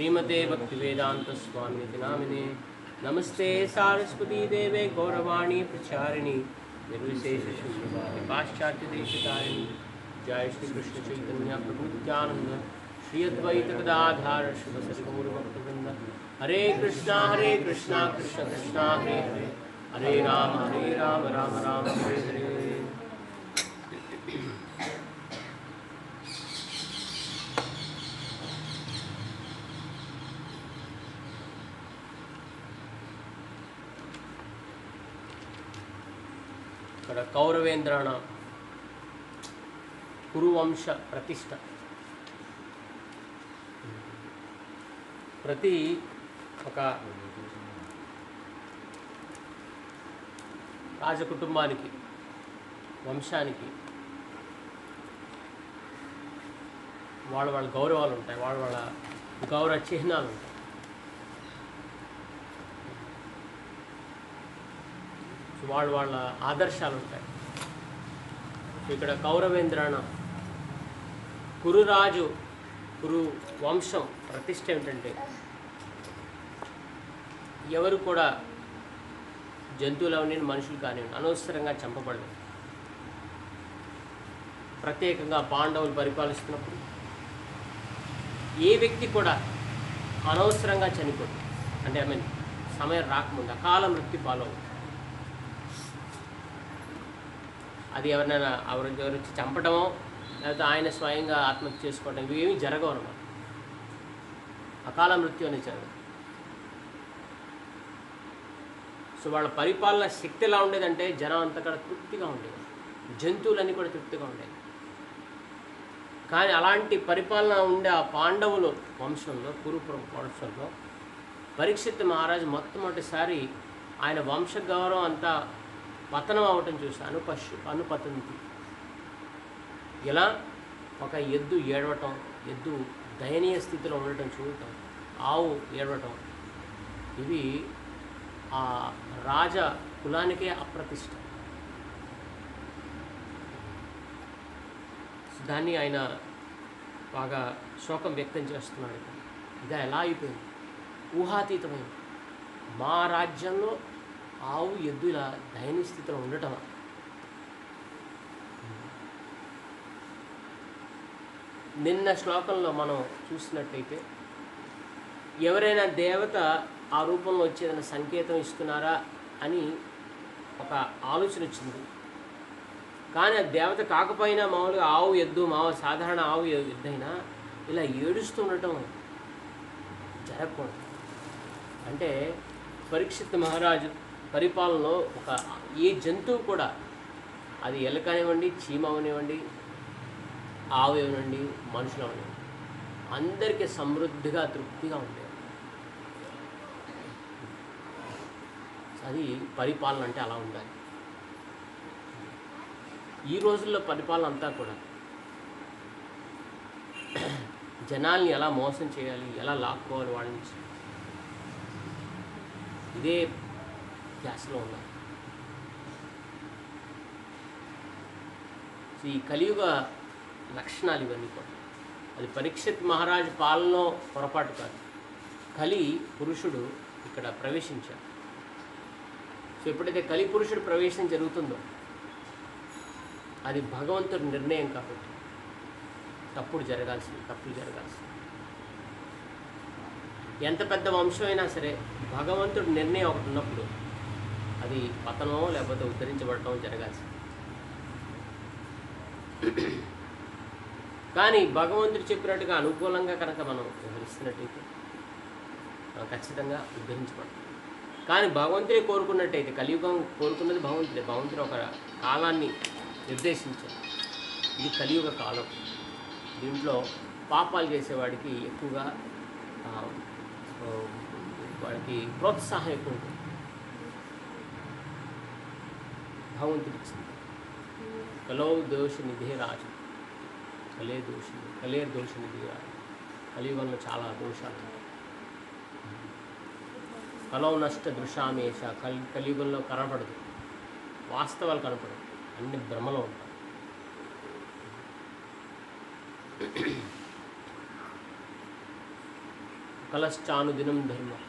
श्रीमते भक्तिवेदान्तस्वामिति नामिने नमस्ते सारस्वती देवे गौरवाणी प्रचारिणी निर्विशेषशून्यवादी पाश्चात्यदेशकारिणी जय श्री कृष्ण चैतन्य प्रभु नित्यानंद श्री अद्वैत गदाधार शिव सद्गौरभक्तवृंद हरे कृष्णा हरे कृष्णा, कृष्ण कृष्णा, हरे हरे। हरे राम हरे राम राम राम, हरे हरे। కౌరవేంద్రాణ కురువంశ ప్రతిష్ట. ప్రతి ఒక రాజకుటుంబానికి వంశానికి వాళ్ళ వాళ్ళ గౌరవాలు ఉంటాయి వాళ్ళ వాళ్ళ గౌరవ చిహ్నాలు ఉంటాయి వాళ్ళ వాళ్ళ ఆదర్శాలు ఉంటాయి ఇక్కడ కౌరవేంద్రాణ కురురాజు కురు వంశం ప్రతిష్ట ఏమిటంటే ఎవరు కూడా జంతువులు అవనివ్వండి మనుషులు కానివ్వండి అనవసరంగా చంపబడలేదు ప్రత్యేకంగా పాండవులు పరిపాలిస్తున్నప్పుడు ఏ వ్యక్తి కూడా అనవసరంగా చనిపోదు. అంటే ఐ మీన్ సమయం రాకముందు అకాల మృత్యు ఫాలో అది ఎవరినైనా ఎవరి ఎవరు వచ్చి చంపడమో లేకపోతే ఆయన స్వయంగా ఆత్మహత్య చేసుకోవడం ఇవి ఏమీ జరగవు అనమాట అకాల మృత్యు అనేది జరగదు. సో వాళ్ళ పరిపాలన శక్తి ఎలా ఉండేదంటే జనం అంతా కూడా తృప్తిగా ఉండేది. జంతువులన్నీ కూడా తృప్తిగా ఉండేవి కానీ అలాంటి పరిపాలన ఉండే ఆ పాండవులు వంశంలో కురుపురం వంశంలో పరీక్షిత్ మహారాజు మొట్టమొదటిసారి ఆయన వంశ గౌరవం అంతా పతనం అవటం చూసి అనుపశు అనుపతంతి. ఇలా ఒక ఎద్దు ఏడవటం ఎద్దు దయనీయ స్థితిలో ఉండటం చూడటం ఆవు ఏడవటం ఇవి ఆ రాజ కులానికే అప్రతిష్ట. దాన్ని ఆయన బాగా శోకం వ్యక్తం చేస్తున్నాడు. ఇది ఎలా అయిపోయింది? ఊహాతీతమైంది. మా రాజ్యంలో ఆవు ఎద్దు ఇలా దయనీయ స్థితిలో ఉండటం నిన్న శ్లోకంలో మనం చూసినట్టయితే ఎవరైనా దేవత ఆ రూపంలో వచ్చేదన్న సంకేతం ఇస్తున్నారా అని ఒక ఆలోచన వచ్చింది. కానీ ఆ దేవత కాకపోయినా మామూలుగా ఆవు ఎద్దు మామూలు సాధారణ ఆవు ఎద్దైనా ఇలా ఏడుస్తూ ఉండటం జరగకూడదు. అంటే పరీక్షిత్ మహారాజు పరిపాలనలో ఒక ఏ జంతువు కూడా అది ఎలక అవనివ్వండి చీమ అవనివ్వండి ఆవు మనుషులు అవనివ్వండి అందరికీ సమృద్ధిగా తృప్తిగా ఉండేది అది పరిపాలన అంటే అలా ఉండాలి. ఈ రోజుల్లో పరిపాలన అంతా కూడా జనాల్ని ఎలా మోసం చేయాలి ఎలా లాక్కోవాలి వాళ్ళ నుంచి ఇదే ధ్యాసలో ఉన్నారు సో ఈ కలియుగ లక్షణాలు ఇవన్నీ కూడా. అది పరీక్షిత్ మహారాజు పాలనలో పొరపాటు కాదు. కలి పురుషుడు ఇక్కడ ప్రవేశించాడు. సో ఎప్పుడైతే కలి పురుషుడు ప్రవేశం జరుగుతుందో అది భగవంతుడి నిర్ణయం కాబట్టి తప్పుడు జరగాల్సింది తప్పులు జరగాల్సింది. ఎంత పెద్ద వంశం అయినా సరే భగవంతుడి నిర్ణయం ఒకటి ఉన్నప్పుడు అది పతనమో లేకపోతే ఉద్ధరించబడటం జరగాల్సి కానీ భగవంతుడు చెప్పినట్టుగా అనుకూలంగా కనుక మనం వివరిస్తున్నట్టయితే మనం ఖచ్చితంగా ఉద్ధరించబడతాం. కానీ భగవంతుడే కోరుకున్నట్టయితే కలియుగం కోరుకున్నది భగవంతుడే. భగవంతుడు ఒక కాలాన్ని నిర్దేశించారు ఇది కలియుగ కాలం. దీంట్లో పాపాలు చేసేవాడికి ఎక్కువగా వాడికి ప్రోత్సాహం ఎక్కువ ఉంటుంది. భగవంతుడు కలౌ కలో దోష నిధే రాజు కలే దోష కలే దోష నిధి రాజు కలియుగంలో చాలా దోషాలు ఉన్నాయి కలో నష్ట దృశామేష కలి కలియుగంలో కనపడదు వాస్తవాలు కనపడదు అన్ని భ్రమలో ఉంటాయి కలశ్చాను దినం ధర్మం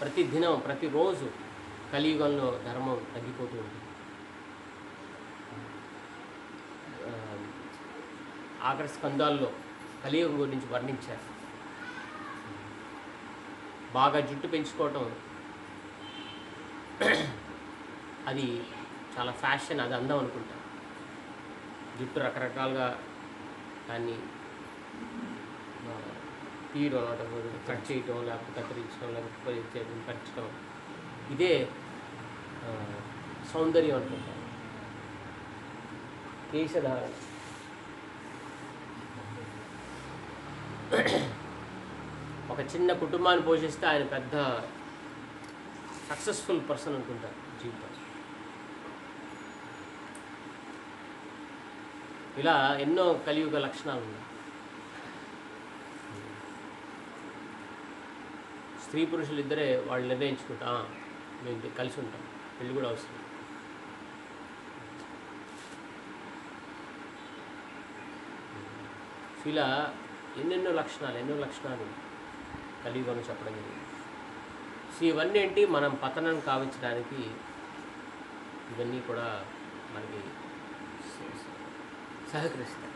ప్రతి దినం ప్రతిరోజు కలియుగంలో ధర్మం తగ్గిపోతూ ఉంటుంది ఆ, ఆఖరి స్కందాల్లో కలియుగం గురించి వర్ణించారు. బాగా జుట్టు పెంచుకోవటం అది చాలా ఫ్యాషన్ అది అందం అనుకుంటా. జుట్టు రకరకాలుగా దాన్ని తీయడం కట్ చేయటం లేకపోతే కత్తిరించడం లేకపోతే పరచడం ఇదే సౌందర్యం అనుకుంటాను కేశధారణ ఒక చిన్న కుటుంబాన్ని పోషిస్తే ఆయన పెద్ద సక్సెస్ఫుల్ పర్సన్ అనుకుంటారు జీవితం. ఇలా ఎన్నో కలియుగ లక్షణాలు ఉన్నాయి. స్త్రీ పురుషులు ఇద్దరే వాళ్ళు నిర్ణయించుకుంటా మేము కలిసి ఉంటాం. పెళ్ళి కూడా అవసరం. ఇలా ఎన్నెన్నో లక్షణాలు ఎన్నో లక్షణాలు కలియుగంలో చెప్పడం జరిగింది. సో ఇవన్నీ ఏంటి? మనం పతనం కావించడానికి ఇవన్నీ కూడా మనకి సహకరిస్తాయి.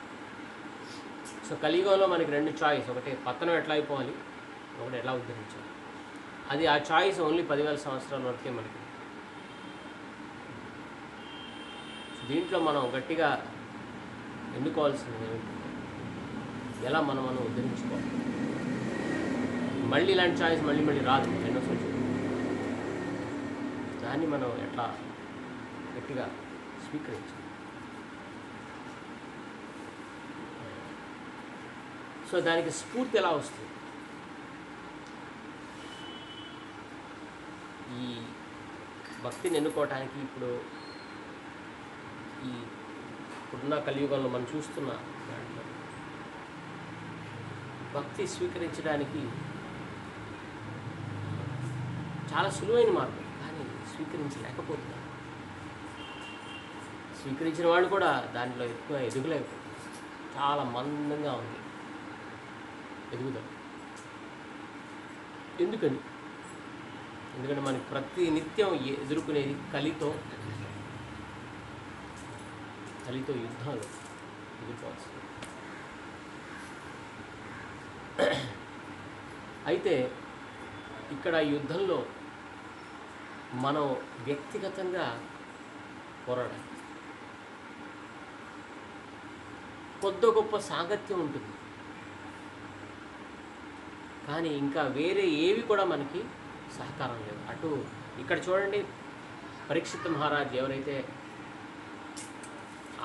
సో కలియుగంలో మనకి రెండు చాయిస్ ఒకటి పతనం ఎట్లా అయిపోవాలి? ఒకటి ఎట్లా ఉద్ధరించాలి? అది ఆ చాయిస్ ఓన్లీ పదివేల సంవత్సరాల వరకే మనకి. దీంట్లో మనం గట్టిగా ఎన్నుకోవాల్సింది ఏమిటి? ఎలా మనం మనం ఉద్ధరించుకోవాలి? మళ్ళీ ఇలాంటి చాయిస్ మళ్ళీ మళ్ళీ రాదు ఎన్నో సంవత్సరం దాన్ని మనం ఎట్లా గట్టిగా స్వీకరించాలి? సో దానికి స్ఫూర్తి ఎలా వస్తుంది? ఈ భక్తిని ఎన్నుకోవటానికి ఇప్పుడు ఈ ఇప్పుడున్న కలియుగంలో మనం చూస్తున్న భక్తి స్వీకరించడానికి చాలా సులువైన మార్గం కానీ స్వీకరించలేకపోతున్నారు. స్వీకరించిన వాళ్ళు కూడా దాంట్లో ఎక్కువ ఎదుగులేకపోతున్నారు చాలా మందంగా ఉంది. ఎదుగుదల. ఎందుకని? ఎందుకంటే మనకి ప్రతి నిత్యం ఎదుర్కొనేది కలితో కలితో యుద్ధాలు ఎదుర్కోవాల్సింది. అయితే ఇక్కడ యుద్ధంలో మనం వ్యక్తిగతంగా పోరాడాలి. కొద్ది గొప్ప సాంగత్యం ఉంటుంది. కానీ ఇంకా వేరే ఏవి కూడా మనకి సహకారం లేదు. అటు ఇక్కడ చూడండి పరీక్షిత్ మహారాజ్ ఎవరైతే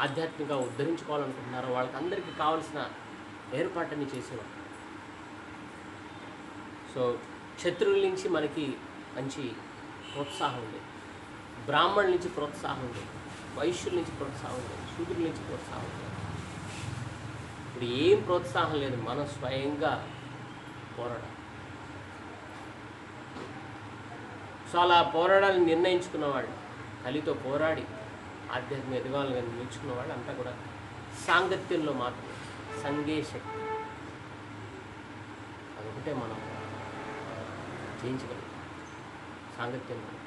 ఆధ్యాత్మికంగా ఉద్ధరించుకోవాలనుకుంటున్నారో వాళ్ళకందరికీ కావాల్సిన ఏర్పాటుని చేసేవాడు సో క్షత్రువుల నుంచి మనకి మంచి ప్రోత్సాహం ఉంది. బ్రాహ్మణుల నుంచి ప్రోత్సాహం ఉంది. వైశ్యుల నుంచి ప్రోత్సాహం ఉంది. శూద్రుల నుంచి ప్రోత్సాహం ఉంది. ఇప్పుడు ఏం ప్రోత్సాహం లేదు. మనం స్వయంగా పోరాడాలి. సో అలా పోరాడాలని నిర్ణయించుకున్న వాళ్ళు కలితో పోరాడి ఆధ్యాత్మిక ఎదగాలని నిలుచుకున్న వాళ్ళు అంతా కూడా సాంగత్యంలో మాత్రమే. సంగే శక్తి అదొకటే మనం జయించగలం సాంగత్యం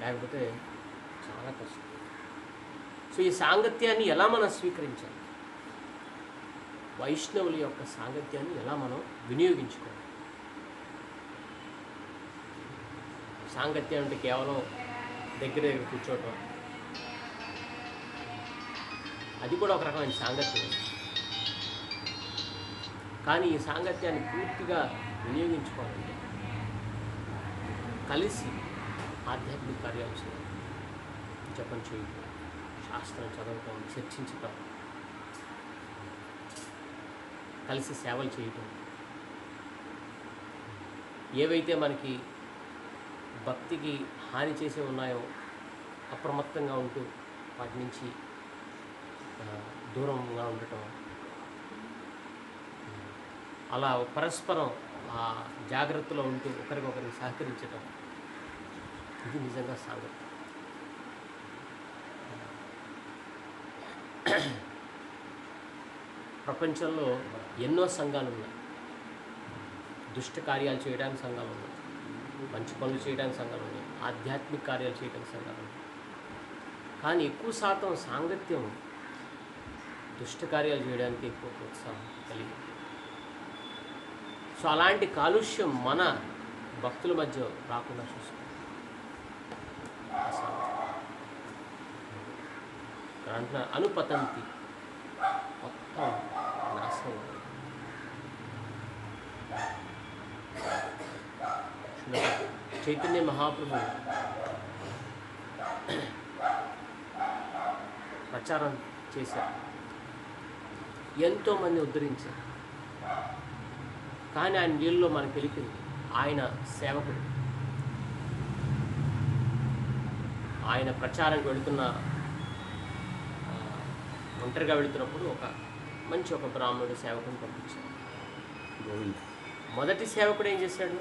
లేకపోతే చాలా కష్టం. సో ఈ సాంగత్యాన్ని ఎలా మనం స్వీకరించాలి? వైష్ణవుల యొక్క సాంగత్యాన్ని ఎలా మనం వినియోగించుకోవాలి? సాంగత్యం అంటే కేవలం దగ్గర దగ్గర కూర్చోవటం. అది కూడా ఒక రకమైన సాంగత్యం. కానీ ఈ సాంగత్యాన్ని పూర్తిగా వినియోగించుకోవాలంటే కలిసి ఆధ్యాత్మిక కార్యాలు చేయాలి జపం చేయటం శాస్త్రం చదవటం చర్చించటం కలిసి సేవలు చేయటం. ఏవైతే మనకి భక్తికి హాని చేసే ఉన్నాయో అప్రమత్తంగా ఉంటూ వాటి నుంచి దూరంగా ఉండటం అలా పరస్పరం ఆ జాగ్రత్తలో ఉంటూ ఒకరికొకరికి సహకరించటం ఇది నిజంగా సాగం ప్రపంచంలో ఎన్నో సంఘాలు ఉన్నాయి. దుష్ట కార్యాలు చేయడానికి సంఘాలు ఉన్నాయి. మంచి పనులు చేయడానికి సంఘాలు ఉన్నాయి. ఆధ్యాత్మిక కార్యాలు చేయడానికి సంఘాలు ఉన్నాయి. కానీ ఎక్కువ శాతం సాంగత్యం దుష్ట కార్యాలు చేయడానికి ఎక్కువ ప్రోత్సాహం కలిగింది. సో అలాంటి కాలుష్యం మన భక్తుల మధ్య రాకుండా చూసుకోవాలి. అంటున్నారు అనుపతంతి. మొత్తం నాశనం చైతన్య మహాప్రభు ప్రచారం చేశారు. ఎంతోమంది ఉద్ధరించారు. కానీ ఆయన నీళ్ళలో మనకు తెలిపింది ఆయన సేవకుడు. ఆయన ప్రచారానికి వెళుతున్న ఒంటరిగా వెళుతున్నప్పుడు ఒక మంచి ఒక బ్రాహ్మణుడు సేవకుని గోవింద్. మొదటి సేవకుడు ఏం చేశాడు?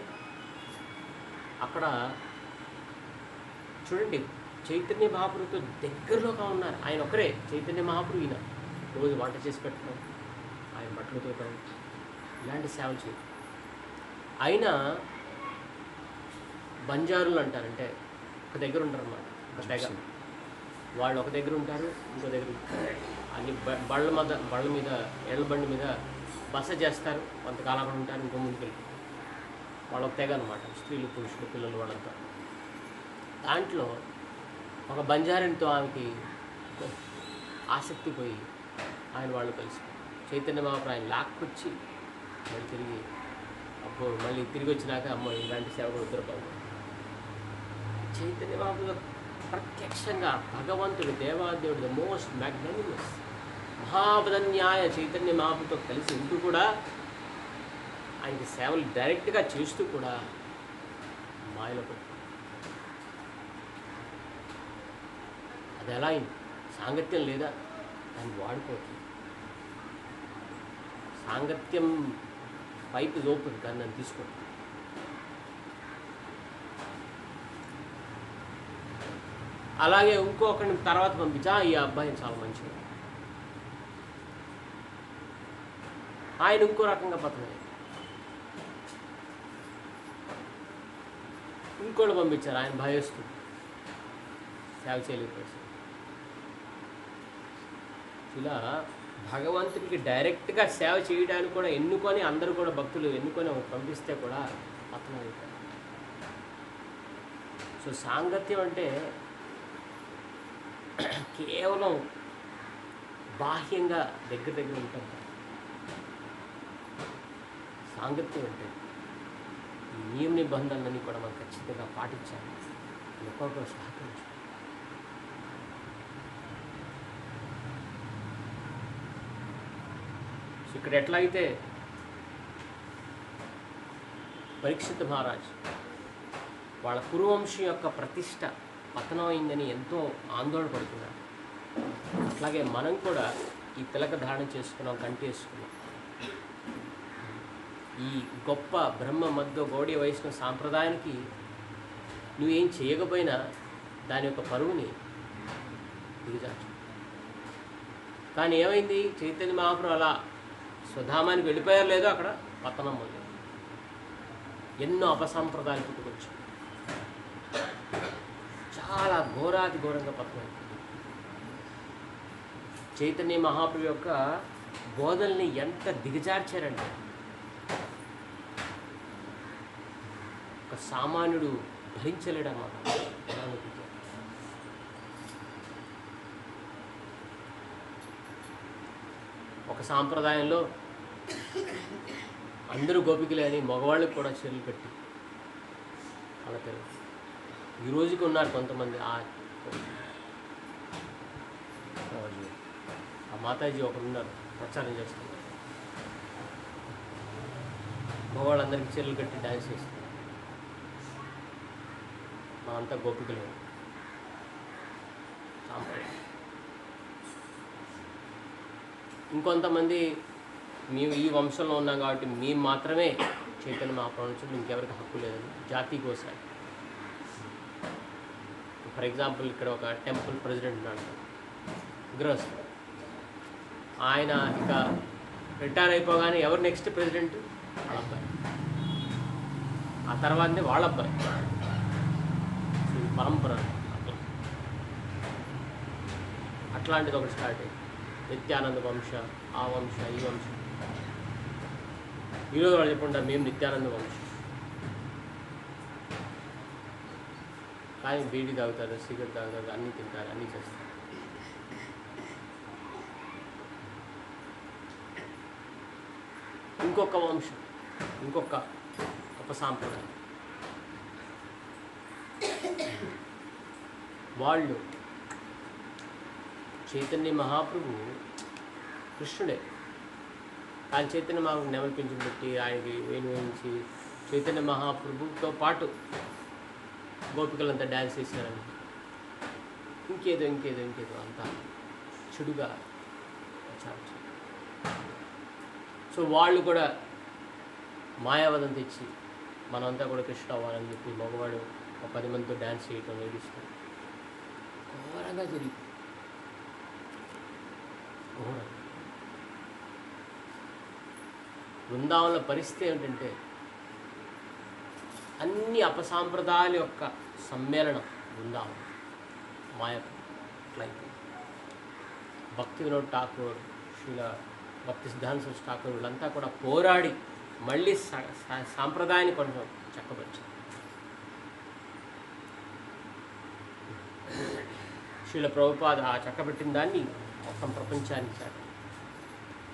అక్కడ చూడండి చైతన్య మహాపురుతో దగ్గరలోగా ఉన్నారు. ఆయన ఒకరే చైతన్య మహాపురు ఈయన. రోజు వంట చేసి పెట్టడం ఆయన బట్టలు తోటం ఇలాంటి సేవలు చేయడం అయినా బంజారులు అంటారంటే ఒక దగ్గర ఉంటారు అన్నమాట ఒక తెగ. వాళ్ళు ఒక దగ్గర ఉంటారు ఇంకో దగ్గర ఉంటారు. అన్ని బ- బళ్ళ మీద బళ్ళ మీద ఎళ్ళ బండి మీద బస చేస్తారు. కొంతకాలం అక్కడ ఉంటారు ఇంకో ముందుకు వెళ్తారు. వాళ్ళ ఒక తెగ అనమాట స్త్రీలు పురుషులు పిల్లలు వాళ్ళంతా. దాంట్లో ఒక బంజారానితో ఆమెకి ఆసక్తి పోయి ఆయన వాళ్ళు కలిసి చైతన్య మహాప్రభు ఆయన లాక్కొచ్చి మళ్ళీ తిరిగి అప్పుడు మళ్ళీ తిరిగి వచ్చినాక అమ్మో ఇలాంటి సేవకుడు ఉద్దరబాబు చైతన్య మహాప్రభు ప్రత్యక్షంగా భగవంతుడు దేవాదేవుడు ద మోస్ట్ మ్యాగ్ననిమస్ మహాబదన్యాయ చైతన్య మహాప్రభుతో కలిసి ఉంటూ కూడా ఆయనకి సేవలు డైరెక్ట్గా చేస్తూ కూడా మాయలో పడి అది ఎలా అయింది? సాంగత్యం లేదా? దాన్ని వాడుకోవట్లేదు. సాంగత్యం పైపు ఓపెన్ కానీ నన్ను తీసుకోండి అలాగే ఇంకొకరిని తర్వాత పంపించా ఈ అబ్బాయి చాలా మంచిగా ఆయన ఇంకో రకంగా బతకలేదు. ఇంకోటి పంపించారు ఆయన భయస్తుంది సేవ చేయలేకపోయారు ఇలా భగవంతుడికి డైరెక్ట్గా సేవ చేయడానికి కూడా ఎన్నుకొని అందరూ కూడా భక్తులు ఎన్నుకొని పంపిస్తే కూడా పతనం అవుతారు సో సాంగత్యం అంటే కేవలం బాహ్యంగా దగ్గర దగ్గర ఉంటాం. సాంగత్యం అంటే ఈ నియమ నిబంధనలన్నీ కూడా మనం ఖచ్చితంగా పాటించాలి. ఒక్కొక్కరు సహకరించాలి సో ఇక్కడ ఎట్లా అయితే పరీక్షిత్ మహారాజ్ వాళ్ళ కురువంశం యొక్క ప్రతిష్ట పతనం అయిందని ఎంతో ఆందోళన పడుతున్నారు. అట్లాగే మనం కూడా ఈ తిలక ధారణ చేసుకున్నాం కంటి వేసుకున్నాం. ఈ గొప్ప బ్రహ్మ మధ్య గౌడీ వైష్ణవ సాంప్రదాయానికి నువ్వేం చేయకపోయినా దాని యొక్క పరువుని దిగజాచు కానీ ఏమైంది? చైతన్య మహాప్రభు అలా సుధామానికి వెళ్ళిపోయారు లేదో అక్కడ పతనం మొదలు ఎన్నో అపసంప్రదాయాలు పుట్టుకొచ్చు చాలా ఘోరాతి ఘోరంగా పతనం చైతన్య మహాప్రభు యొక్క బోధల్ని ఎంత దిగజార్చారంటే ఒక సామాన్యుడు భరించలేడన్నమాట. ఒక సాంప్రదాయంలో అందరూ గోపికలే అని మగవాళ్ళకి కూడా చర్యలు పెట్టి అలా తెలుగు ఈ రోజుకి ఉన్నారు కొంతమంది. ఆ ఆ మాతాజీ ఒకరున్నారు ప్రచారం చేస్తున్నారు. మగవాళ్ళందరికీ చీరలు కట్టి డ్యాన్స్ చేస్తున్నారు. మా అంతా గోపికలు. సాంప్రదాయం. ఇంకొంతమంది మేము ఈ వంశంలో ఉన్నాం కాబట్టి మేము మాత్రమే చైతన్య మహాప్రభు ఇంకెవరికి హక్కు లేదని జాతి కోసం ఫర్ ఎగ్జాంపుల్ ఇక్కడ ఒక టెంపుల్ ప్రెసిడెంట్ ఉన్నాడు. గృహస్థ ఆయన ఇక రిటైర్ అయిపోగానే ఎవరు నెక్స్ట్ ప్రెసిడెంట్? వాళ్ళ అబ్బాయి. ఆ తర్వాతనే వాళ్ళ అబ్బాయి. పరంపర అట్లాంటిది ఒకటి స్టార్ట్ అయింది. నిత్యానంద వంశ ఆ వంశ ఈ వంశం. ఈరోజు వాళ్ళు చెప్పుకుంటారు మేము నిత్యానంద వంశం కానీ బీడీ తాగుతారు సిగరెట్ తాగుతారు అన్నీ తింటారు అన్నీ చేస్తారు. ఇంకొక వంశం ఇంకొక ఒక సాంప్రదాయం. వాళ్ళు చైతన్య మహాప్రభు కృష్ణుడే. ఆయన చైతన్య మహాప్రభు నెమలి పెట్టి ఆయనకి వేణువేయించి చైతన్య మహాప్రభుతో పాటు గోపికలంతా డ్యాన్స్ చేశారని. ఇంకేదో ఇంకేదో ఇంకేదో అంతా చెడుగా ప్రచారం సో వాళ్ళు కూడా మాయావదం తెచ్చి మనంతా కూడా కృష్ణ అవ్వాలని చెప్పి మగవాడు ఒక పది మందితో డ్యాన్స్ చేయటం నేర్పిస్తాం ఘోరంగా జరిగింది. బృందావన బృందావనంలో పరిస్థితి ఏమిటంటే అన్ని అపసాంప్రదాయాల యొక్క సమ్మేళనం బృందావనం మాయ అట్లా భక్తి వినోద్ ఠాకూర్ శిల భక్తి సిద్ధాంత ఠాకూర్ వీళ్ళంతా కూడా పోరాడి మళ్ళీ సాంప్రదాయాన్ని కొంచెం చక్కపరిచారు. శిల ప్రభుపాద ఆ చక్కబెట్టిన దాన్ని మొత్తం ప్రపంచానికి చాట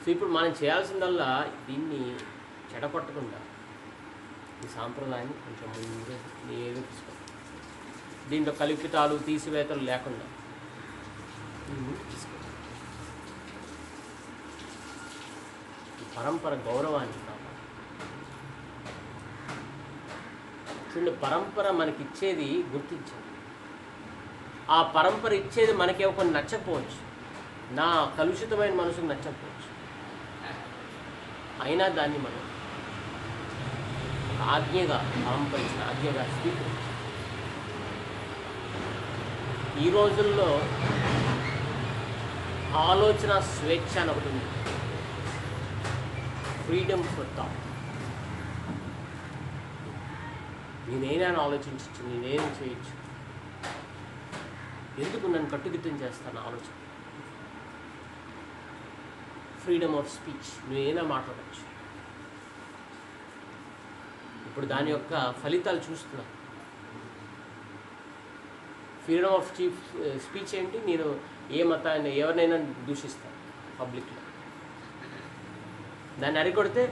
సో ఇప్పుడు మనం చేయాల్సిందల్లా దీన్ని చెడగొట్టకుండా ఈ సాంప్రదాయాన్ని కొంచెం ముందుగా ఏదో తీసుకోవాలి. దీంట్లో కల్పితాలు తీసివేతలు లేకుండా తీసుకోవాలి. ఈ పరంపర గౌరవాన్ని కాపాడాలి. చూడండి పరంపర మనకిచ్చేది గుర్తించాలి. ఆ పరంపర ఇచ్చేది మనకేమో కొన్ని నచ్చకపోవచ్చు. నా కలుషితమైన మనసుకు నచ్చకపోవచ్చు. అయినా దాన్ని మనం ఆజ్ఞగా ఆంపరించిన ఆజ్ఞగా స్వీకరించి ఈ రోజుల్లో ఆలోచన స్వేచ్ఛ అని ఒకటి ఉంది. ఫ్రీడమ్ ఫర్ థాట్ నేనైనా ఆలోచించచ్చు నేనేం చేయొచ్చు? ఎందుకు నన్ను కట్టుదిట్టం చేస్తాను ఆలోచన? ఫ్రీడమ్ ఆఫ్ స్పీచ్ నువ్వేనా మాట్లాడచ్చు. ఇప్పుడు దాని యొక్క ఫలితాలు చూస్తున్నా. ఫ్రీడమ్ ఆఫ్ చీఫ్ స్పీచ్ ఏంటి? నేను ఏ మతాన్ని ఎవరినైనా దూషిస్తాను పబ్లిక్లో. దాన్ని అరికొడితే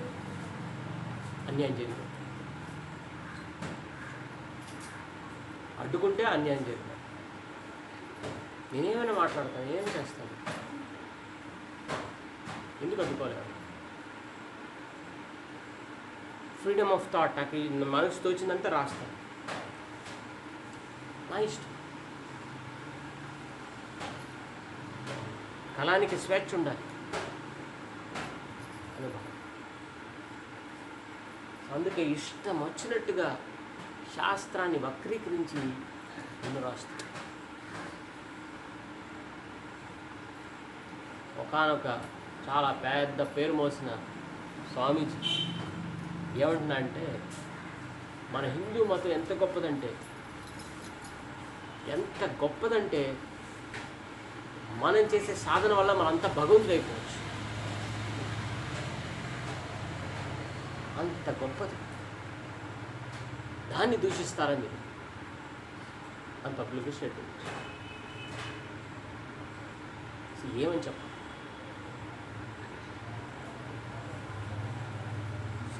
అన్యాయం జరిగింది అడ్డుకుంటే అన్యాయం జరిగింది నేనేమైనా మాట్లాడతాను? ఏం చేస్తాను? ఎందుకు అడ్డుకోలేను ఫ్రీడమ్ ఆఫ్ థాట్ నాకు మనసు తోచిందంతా రాస్తాను నా ఇష్టం. కళానికి స్వేచ్ఛ ఉండాలి. అనుభవం అందుకే ఇష్టం వచ్చినట్టుగా శాస్త్రాన్ని వక్రీకరించి ముందు రాస్తాను ఒకనొక చాలా పెద్ద పేరు మోసిన స్వామీజీ ఏమంటున్నా అంటే మన హిందూ మతం ఎంత గొప్పదంటే ఎంత గొప్పదంటే మనం చేసే సాధన వల్ల మనంతా భగవంతుడు అయిపోవచ్చు. అంత గొప్పది. దాన్ని దూషిస్తారని అని పబ్లిక్ స్టేట్మెంట్ ఏమని చెప్పాలి?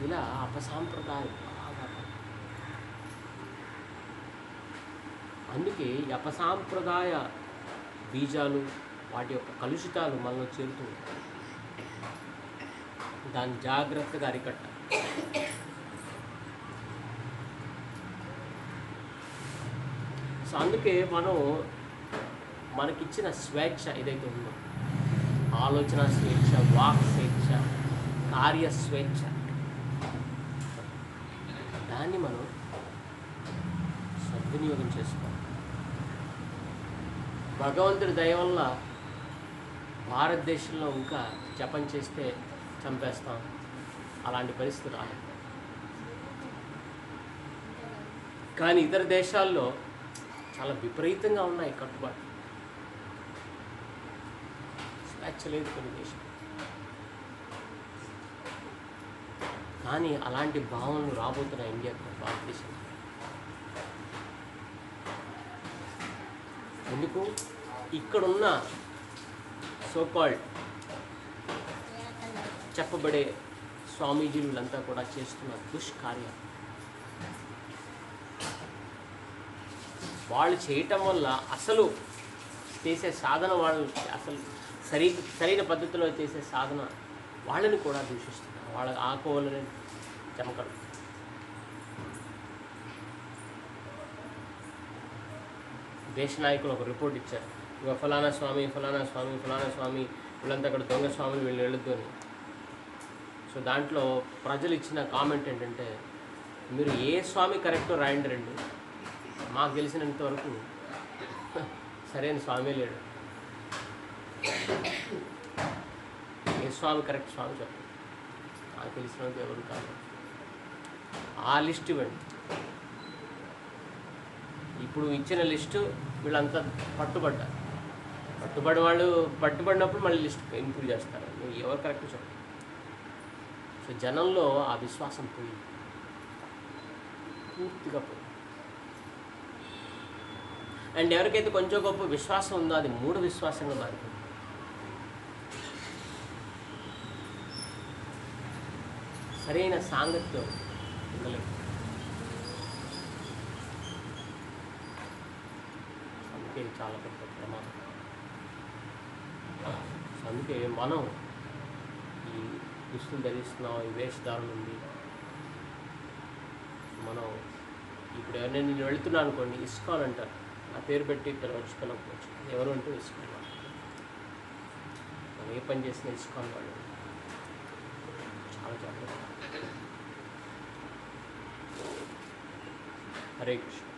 ఇలా అపసాంప్రదాయం బాగా అందుకే అపసాంప్రదాయ బీజాలు వాటి యొక్క కలుషితాలు మనలో చేరుతూ ఉంటాయి. దాన్ని జాగ్రత్తగా అరికట్ట. సో అందుకే మనం మనకిచ్చిన స్వేచ్ఛ ఏదైతే ఉందో ఆలోచన స్వేచ్ఛ వాక్ స్వేచ్ఛ కార్య స్వేచ్ఛ దాన్ని మనం సద్వినియోగం చేసుకోవాలి. భగవంతుడి దయ వల్ల భారతదేశంలో ఇంకా జపం చేస్తే చంపేస్తాం. అలాంటి పరిస్థితి రాలేదు. కానీ ఇతర దేశాల్లో చాలా విపరీతంగా ఉన్నాయి కట్టుబాటు స్వేచ్ఛ లేదు కొన్ని దేశాలు. కానీ అలాంటి భావనలు రాబోతున్నాయి ఇండియాకు భారతదేశం ఎందుకు? ఇక్కడున్న సోకాల్డ్ చెప్పబడే స్వామీజీలు వీళ్ళంతా కూడా చేస్తున్న దుష్కార్యం వాళ్ళు చేయటం వల్ల అసలు చేసే సాధన వాళ్ళు అసలు సరి సరైన పద్ధతిలో చేసే సాధన వాళ్ళని కూడా దూషిస్తున్నారు. వాళ్ళ ఆకోవాలని చెమకలు దేశ నాయకులు ఒక రిపోర్ట్ ఇచ్చారు. ఇక ఫలానా స్వామి ఫలానా స్వామి ఫలానా స్వామి వీళ్ళంతా అక్కడ దొంగ స్వామిని వీళ్ళు వెళ్ళొద్దు అని సో దాంట్లో ప్రజలు ఇచ్చిన కామెంట్ ఏంటంటే మీరు ఏ స్వామి కరెక్టో రాయండి రండి. మాకు తెలిసినంత వరకు సరైన స్వామి లేడు. స్వామి కరెక్ట్ స్వామి చెప్పండి. నాకు తెలిసినంత ఎవరు కాదు. ఆ లిస్ట్ ఇవ్వండి. ఇప్పుడు ఇచ్చిన లిస్టు వీళ్ళంతా పట్టుబడ్డారు. పట్టుబడి వాళ్ళు పట్టుబడినప్పుడు మళ్ళీ లిస్ట్ ఇంప్రూవ్ చేస్తారు. నువ్వు ఎవరు కరెక్ట్ చెప్పండి. సో జనంలో ఆ విశ్వాసం పోయింది. పూర్తిగా పోయింది. అండ్ ఎవరికైతే కొంచెం గొప్ప విశ్వాసం ఉందో అది మూడు విశ్వాసంగా మారిపోయింది. సరైన సాంగత్యం ఉండలేదు. అందుకే చాలా పెద్ద ప్రమాదం. అందుకే మనం ఈ దుస్తులు ధరిస్తున్నాం ఈ వేషధారణ ఉంది. మనం ఇప్పుడు ఎవరైనా నేను వెళుతున్నాను అనుకోండి ఇస్కాన్ అంటారు నా పేరు పెట్టి పిలవచ్చు పిలవకపోవచ్చు ఎవరు అంటే ఇస్కాన్ వాళ్ళు. మనం ఏ పని చేసినా ఇస్కాన్ వాళ్ళు. చాలా జాగ్రత్త. Hare Krishna.